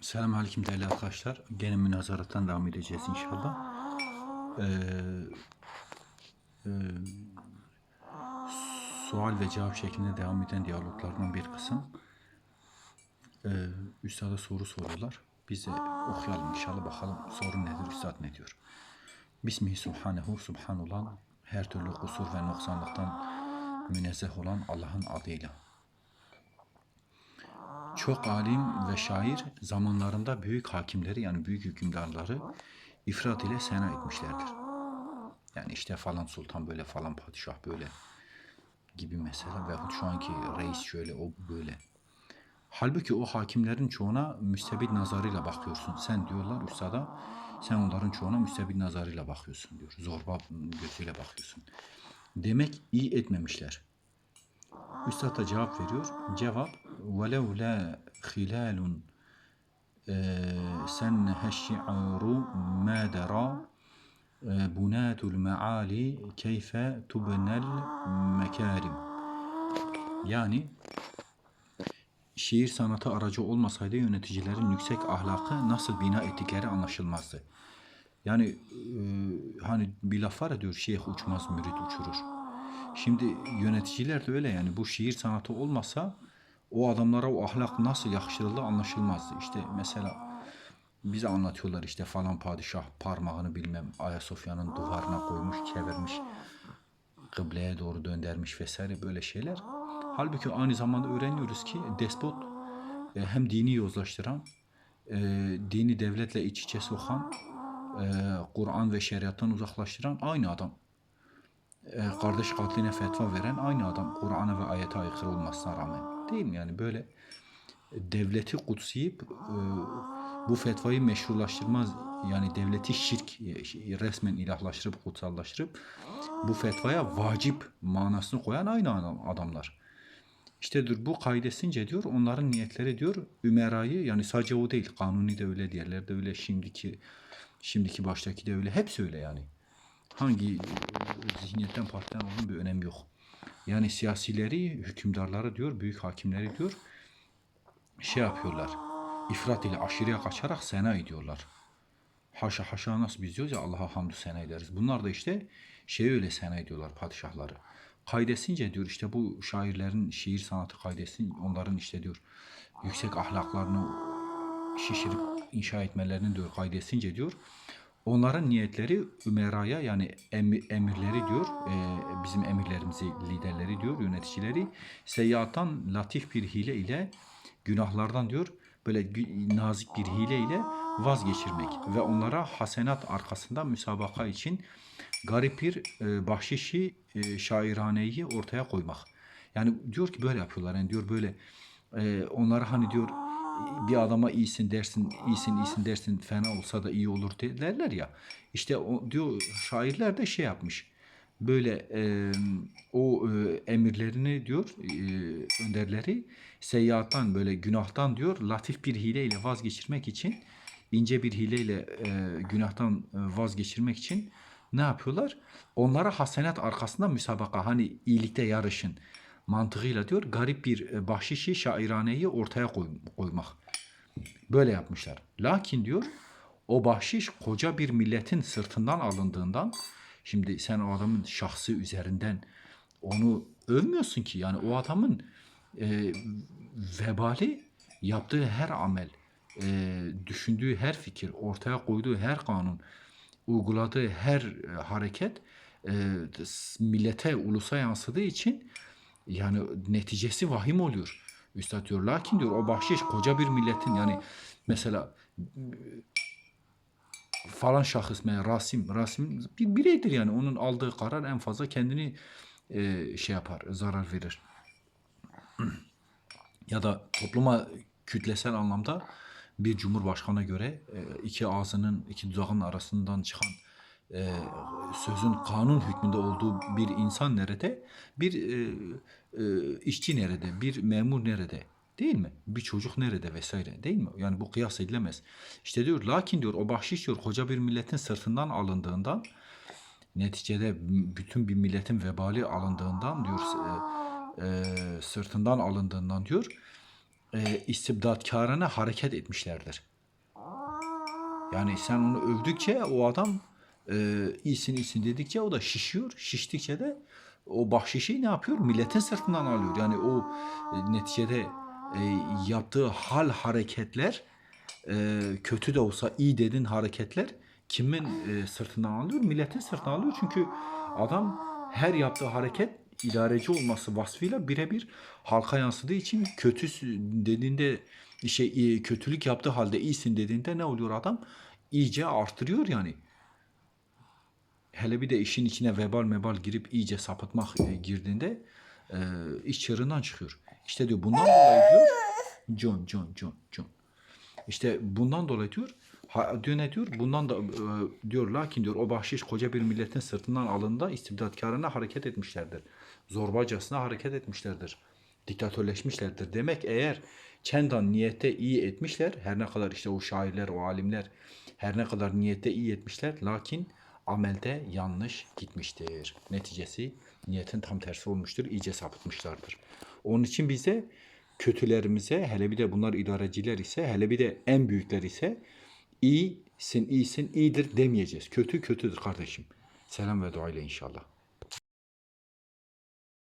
Selamünaleyküm değerli arkadaşlar. Gene münazarattan devam edeceğiz inşallah. Ee, e, sual ve cevap şeklinde devam eden diyaloglardan bir kısım. Ee, Üstada soru soruyorlar. Biz de okuyalım inşallah bakalım soru nedir, Üstad ne diyor. Bismihi Subhanehu, Subhan olan, her türlü kusur ve noksanlıktan münezzeh olan Allah'ın adıyla. Çok alim ve şair zamanlarında büyük hakimleri yani büyük hükümdarları ifrat ile sena etmişlerdir. Yani işte falan sultan böyle falan padişah böyle gibi mesela veyahut şu anki reis şöyle o böyle. Halbuki o hakimlerin çoğuna müstebid nazarıyla bakıyorsun. Sen diyorlar üstada sen onların çoğuna müstebid nazarıyla bakıyorsun diyor. Zorba gözüyle bakıyorsun. Demek iyi etmemişler. Üstad da cevap veriyor. Cevap وَلَوْ لَا خِلَالٌ سَنَّهَ الشِّعَارُ مَا دَرَى بُنَاتُ الْمَعَالِ كَيْفَ تُبْنَى الْمَكَارِمِ Yani şiir sanatı aracı olmasaydı yöneticilerin yüksek ahlakı nasıl bina ettikleri anlaşılmazdı. Yani e, hani bir laf var ya diyor şeyh uçmaz mürit uçurur. Şimdi yöneticiler de öyle yani bu şiir sanatı olmasa o adamlara o ahlak nasıl yakıştırıldığı anlaşılmazdı. İşte mesela bize anlatıyorlar işte falan padişah parmağını bilmem Ayasofya'nın duvarına koymuş, çevirmiş, kıbleye doğru döndürmüş vesaire böyle şeyler. Halbuki aynı zamanda öğreniyoruz ki despot e, hem dini yozlaştıran, e, dini devletle iç içe sokan, e, Kur'an ve şeriattan uzaklaştıran aynı adam kardeş katline fetva veren aynı adam Kur'an'a ve ayete aykırı olmasına rağmen. Değil mi? Yani böyle devleti kutsayıp bu fetvayı meşrulaştırmaz. Yani devleti şirk resmen ilahlaştırıp kutsallaştırıp bu fetvaya vacip manasını koyan aynı adam- adamlar. İşte dur bu kaydesince diyor onların niyetleri diyor Ümera'yı yani sadece o değil kanuni de öyle diğerleri de öyle şimdiki şimdiki baştaki de öyle hepsi öyle yani hangi e, zihniyetten partiden olduğunun bir önemi yok. Yani siyasileri, hükümdarları diyor, büyük hakimleri diyor, şey yapıyorlar. İfrat ile aşırıya kaçarak sena ediyorlar. Haşa haşa nasıl biz diyoruz ya Allah'a hamdü sena ederiz. Bunlar da işte şey öyle sena ediyorlar padişahları. Kaydesince diyor işte bu şairlerin şiir sanatı kaydesin onların işte diyor yüksek ahlaklarını şişirip inşa etmelerini diyor kaydesince diyor Onların niyetleri Ümera'ya yani emi- emirleri diyor, e, bizim emirlerimizi, liderleri diyor, yöneticileri seyyiattan latif bir hile ile günahlardan diyor böyle nazik bir hile ile vazgeçirmek ve onlara hasenat arkasında müsabaka için garip bir e, bahşişi e, şairaneyi ortaya koymak. Yani diyor ki böyle yapıyorlar. Yani diyor böyle e, onlara hani diyor bir adama iyisin dersin, iyisin iyisin dersin fena olsa da iyi olur derler ya. İşte o diyor şairler de şey yapmış. Böyle e, o e, emirlerini diyor e, önderleri seyyiattan böyle günahtan diyor latif bir hileyle vazgeçirmek için ince bir hileyle e, günahtan vazgeçirmek için ne yapıyorlar? Onlara hasenat arkasında müsabaka hani iyilikte yarışın mantığıyla diyor garip bir e, bahşişi şairaneyi ortaya koy- koymak. Böyle yapmışlar. Lakin diyor o bahşiş koca bir milletin sırtından alındığından şimdi sen o adamın şahsı üzerinden onu övmüyorsun ki yani o adamın e, vebali yaptığı her amel, e, düşündüğü her fikir, ortaya koyduğu her kanun, uyguladığı her e, hareket e, millete, ulusa yansıdığı için yani neticesi vahim oluyor. Üstad diyor lakin diyor o bahşiş koca bir milletin yani mesela falan şahıs mesela Rasim, Rasim bir bireydir yani onun aldığı karar en fazla kendini e, şey yapar, zarar verir. ya da topluma kütlesel anlamda bir cumhurbaşkanına göre e, iki ağzının, iki dudağının arasından çıkan e, sözün kanun hükmünde olduğu bir insan nerede? Bir e, e, işçi nerede? Bir memur nerede? Değil mi? Bir çocuk nerede vesaire değil mi? Yani bu kıyas edilemez. İşte diyor lakin diyor o bahşiş diyor koca bir milletin sırtından alındığından neticede bütün bir milletin vebali alındığından diyor e, e, sırtından alındığından diyor e, istibdatkarına hareket etmişlerdir. Yani sen onu övdükçe o adam e, iyisin iyisin dedikçe o da şişiyor. Şiştikçe de o bahşişi ne yapıyor? Milletin sırtından alıyor. Yani o e, neticede e, yaptığı hal hareketler e, kötü de olsa iyi dedin hareketler kimin e, sırtından alıyor? Milletin sırtından alıyor. Çünkü adam her yaptığı hareket idareci olması vasfıyla birebir halka yansıdığı için kötü dediğinde şey e, kötülük yaptığı halde iyisin dediğinde ne oluyor adam? İyice artırıyor yani. Hele bir de işin içine vebal mebal girip iyice sapıtmak e, girdiğinde e, iş çığırından çıkıyor. İşte diyor bundan dolayı diyor John John John John. İşte bundan dolayı diyor ha, diyor ne diyor? Bundan da e, diyor lakin diyor o bahşiş koca bir milletin sırtından alında istibdatkarına hareket etmişlerdir. Zorbacasına hareket etmişlerdir. Diktatörleşmişlerdir. Demek eğer çendan niyette iyi etmişler her ne kadar işte o şairler o alimler her ne kadar niyette iyi etmişler lakin amelde yanlış gitmiştir. Neticesi niyetin tam tersi olmuştur. iyice sapıtmışlardır. Onun için bize kötülerimize hele bir de bunlar idareciler ise hele bir de en büyükler ise iyisin iyisin iyidir demeyeceğiz. Kötü kötüdür kardeşim. Selam ve dua ile inşallah.